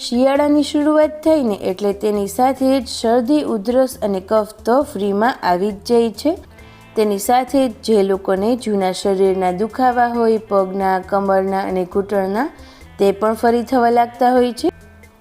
શિયાળાની શરૂઆત થઈને એટલે તેની સાથે જ શરદી, ઉધરસ અને કફ તો ફ્રીમાં આવી જ જાય છે. તેની સાથે જ જે લોકોને જૂના શરીરના દુખાવા હોય, પગના, કમરના અને ઘૂંટણના, તે પણ ફરી થવા લાગતા હોય છે.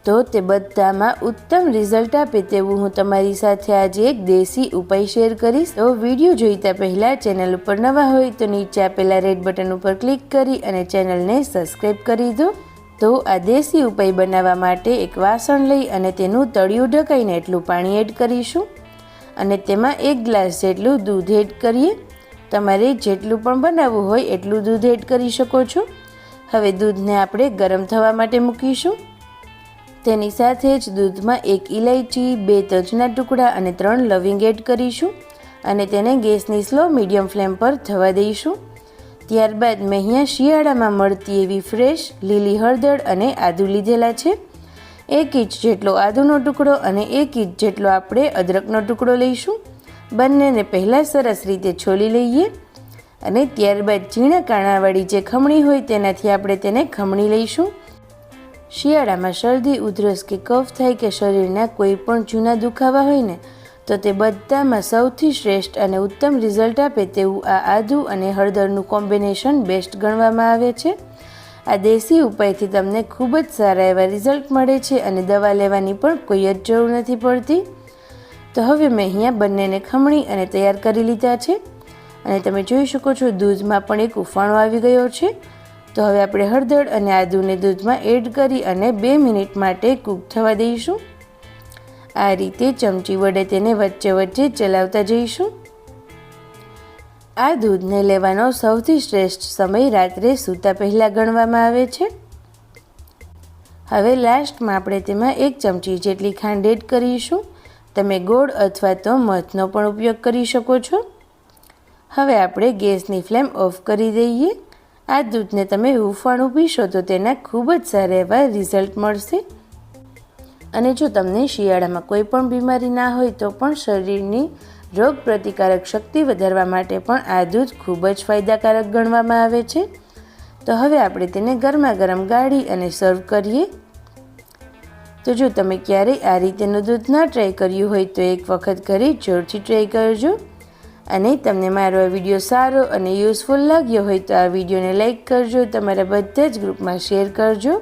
તો તે બધામાં ઉત્તમ રિઝલ્ટ આપે તેવું હું તમારી સાથે આજે એક દેશી ઉપાય શેર કરીશ. તો વીડિયો જોઈતા પહેલાં ચેનલ ઉપર નવા હોય તો નીચે આપેલા રેડ બટન ઉપર ક્લિક કરી અને ચેનલને સબસ્ક્રાઈબ કરી દો. તો આ દેશી ઉપાય બનાવવા માટે એક વાસણ લઈ અને તેનું તળિયું ઢકાઈને એટલું પાણી એડ કરીશું. અને તેમાં એક ગ્લાસ જેટલું દૂધ એડ કરીએ. તમારે જેટલું પણ બનાવવું હોય એટલું દૂધ એડ કરી શકો છો. હવે દૂધને આપણે ગરમ થવા માટે મૂકીશું. તેની સાથે જ દૂધમાં એક ઇલાયચી બે તજના ટુકડા અને ત્રણ લવિંગ એડ કરીશું. અને તેને ગેસની સ્લો મીડિયમ ફ્લેમ પર થવા દઈશું. ત્યારબાદ મેં અહીંયા શિયાળામાં મળતી એવી ફ્રેશ લીલી હળદર અને આદુ લીધેલા છે. એક ઇંચ જેટલો આદુનો ટુકડો અને એક ઇંચ જેટલો આપણે અદરકનો ટુકડો લઈશું. બંનેને પહેલાં સરસ રીતે છોલી લઈએ અને ત્યારબાદ ઝીણા કાણાવાળી જે ખમણી હોય તેનાથી આપણે તેને ખમણી લઈશું. શિયાળામાં શરદી, ઉધરસ કે કફ થાય કે શરીરના કોઈ પણ જૂના દુખાવા હોય ને તો તે બધામાં સૌથી શ્રેષ્ઠ અને ઉત્તમ રિઝલ્ટ આપે તેવું આ આદુ અને હળદરનું કોમ્બિનેશન બેસ્ટ ગણવામાં આવે છે. આ દેશી ઉપાયથી તમને ખૂબ જ સારા એવા રિઝલ્ટ મળે છે અને દવા લેવાની પણ કોઈ જ જરૂર નથી પડતી. તો હવે મેં અહીંયા બંનેને ખમણી અને તૈયાર કરી લીધા છે. અને તમે જોઈ શકો છો દૂધમાં પણ એક ઉફાણો આવી ગયો છે. તો હવે આપણે હળદર અને આદુને દૂધમાં એડ કરી અને બે મિનિટ માટે કૂક થવા દઈશું. આ રીતે ચમચી વડે તેને વચ્ચે વચ્ચે ચલાવતા જઈશું. આ દૂધને લેવાનો સૌથી શ્રેષ્ઠ સમય રાત્રે સૂતા પહેલાં ગણવામાં આવે છે. હવે લાસ્ટમાં આપણે તેમાં એક ચમચી જેટલી ખાંડ એડ કરીશું. તમે ગોળ અથવા તો મધનો પણ ઉપયોગ કરી શકો છો. હવે આપણે ગેસની ફ્લેમ ઓફ કરી દઈએ. આ દૂધને તમે હૂંફાણું પીશો તો તેના ખૂબ જ સારા એવા રિઝલ્ટ મળશે. અને જો તમને શિયાળામાં કોઈ પણ બીમારી ના હોય તો પણ શરીરની રોગ પ્રતિકારક શક્તિ વધારવા માટે પણ આ દૂધ ખૂબ જ ફાયદાકારક ગણવામાં આવે છે. તો હવે આપણે તેને ગરમા ગરમ ગાળી અને સર્વ કરીએ. તો જો તમે ક્યારેય આ રીતેનું દૂધ ના ટ્રાય કર્યું હોય તો એક વખત ઘરે જોરથી ટ્રાય કરજો. અને તમને મારો આ વીડિયો સારો અને યુઝફુલ લાગ્યો હોય તો આ વિડીયોને લાઇક કરજો, તમારા બધા જ ગ્રુપમાં શેર કરજો.